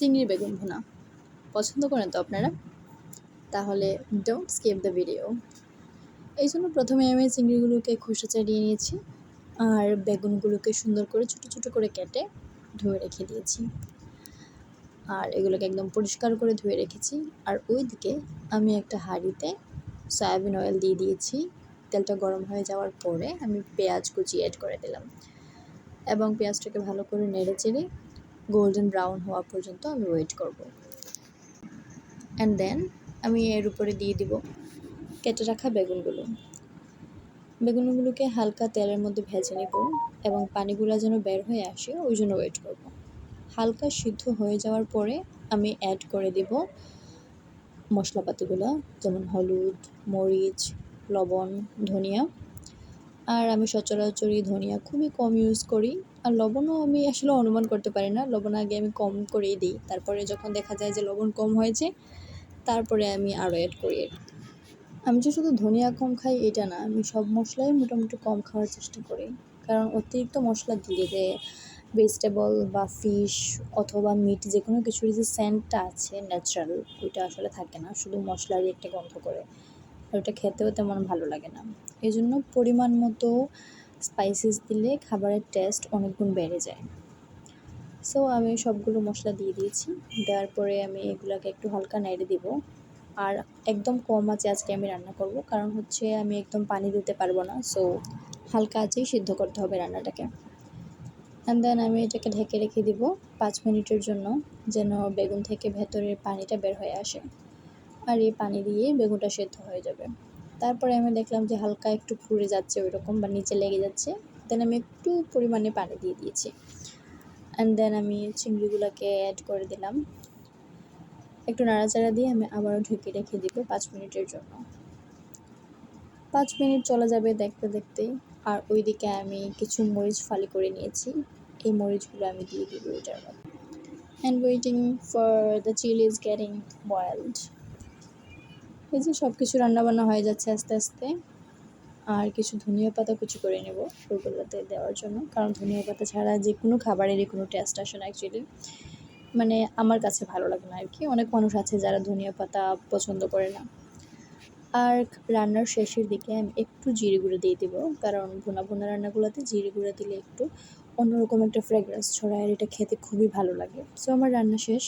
চিংড়ি বেগুন ভুনা। পছন্দ করেন তো আপনারা? তাহলে ডোন্ট স্কিপ দ্য ভিডিও এই জন্য প্রথমে আমি চিংড়িগুলোকে খোসা ছাড়িয়ে নিয়েছি আর বেগুনগুলোকে সুন্দর করে ছোটো ছোটো করে কেটে ধুয়ে রেখে দিয়েছি। আর এগুলোকে একদম পরিষ্কার করে ধুয়ে রেখেছি। আর ওই দিকে আমি একটা হাঁড়িতে সয়াবিন অয়েল দিয়ে দিয়েছি। তেলটা গরম হয়ে যাওয়ার পরে আমি পেঁয়াজ কুচি অ্যাড করে দিলাম। এবং পেঁয়াজটাকে ভালো করে নেড়ে চেড়ে গোল্ডেন ব্রাউন হওয়া পর্যন্ত আমি ওয়েট করব। অ্যান্ড দেন আমি এর উপরে দিয়ে দিব কেটে রাখা বেগুনগুলো। বেগুনগুলোকে হালকা তেলের মধ্যে ভেজে নেব এবং পানিগুলো যেন বের হয়ে আসে ওই জন্য ওয়েট করব। হালকা সিদ্ধ হয়ে যাওয়ার পরে আমি অ্যাড করে দিব মশলাপাতিগুলো, যেমন হলুদ, মরিচ, লবণ, ধনিয়া। আর আমি সচরাচর এই ধনিয়া খুবই কম ইউজ করি। আর লবণও আমি আসলে অনুমান করতে পারি না। লবণ আগে আমি কম করেই দিই। তারপরে যখন দেখা যায় যে লবণ কম হয়েছে, তারপরে আমি আরও অ্যাড করি। আমি যে শুধু ধনিয়া কম খাই, এটা না। আমি সব মশলাই মোটামুটি কম খাওয়ার চেষ্টা করি। কারণ অতিরিক্ত মশলা দিলে যে ভেজিটেবল বা ফিশ অথবা মিট যে কোনো কিছুর যে সেন্টটা আছে ন্যাচারাল ওইটা আসলে থাকে না। শুধু মশলারই একটা গন্ধ করে। আর ওটা খেতেও তেমন ভালো লাগে না। এই জন্য পরিমাণ মতো স্পাইসেস দিলে খাবারের টেস্ট অনেক গুণ বেড়ে যায়। সো আমি সবগুলো মশলা দিয়ে দিয়েছি। দেওয়ার পরে আমি এগুলোকে একটু হালকা নেড়ে দিব। আর একদম কম আছে আজকে আমি রান্না করব, কারণ হচ্ছে আমি একদম পানি দিতে পারব না। সো হালকা আছেই সিদ্ধ করতে হবে রান্নাটাকে। অ্যান্ড দেন আমি এটাকে ঢেকে রেখে দিব পাঁচ মিনিটের জন্য, যেন বেগুন থেকে ভেতরের পানিটা বের হয়ে আসে। আর এই পানি দিয়ে বেগুনটা সেদ্ধ হয়ে যাবে। তারপরে আমি দেখলাম যে হালকা একটু পুড়ে যাচ্ছে ওই রকম বা নিচে লেগে যাচ্ছে। দেন আমি একটু পরিমাণে পানি দিয়ে দিয়েছি। অ্যান্ড দেন আমি চিংড়িগুলোকে অ্যাড করে দিলাম। একটু নাড়াচাড়া দিয়ে আমি আবারও ঢেকে রেখে দিব পাঁচ মিনিটের জন্য। পাঁচ মিনিট চলে যাবে দেখতে দেখতে। আর ওইদিকে আমি কিছু মরিচ ফালি করে নিয়েছি। এই মরিচগুলো আমি দিয়ে দিব ওইটার মধ্যে। And waiting for the chilli is getting boiled এই যে সব কিছু রান্নাবান্না হয়ে যাচ্ছে আস্তে আস্তে, আর কিছু ধনিয়া পাতা কুচি করে নেব ওগুলোতে দেওয়ার জন্য। কারণ ধনিয়া পাতা ছাড়া যে কোনো খাবারেরই কোনো টেস্ট আসে না অ্যাকচুয়ালি মানে আমার কাছে ভালো লাগে না আর কি অনেক মানুষ আছে যারা ধনিয়া পাতা পছন্দ করে না। আর রান্নার শেষের দিকে আমি একটু জিরে গুঁড়ো দিয়ে দেবো। কারণ ভুনা ভুনা রান্নাগুলোতে জিরে গুঁড়ো দিলে একটু অন্যরকম একটা ফ্রেগরেন্স ছড়ায় আর এটা খেতে খুবই ভালো লাগে। সো আমার রান্না শেষ।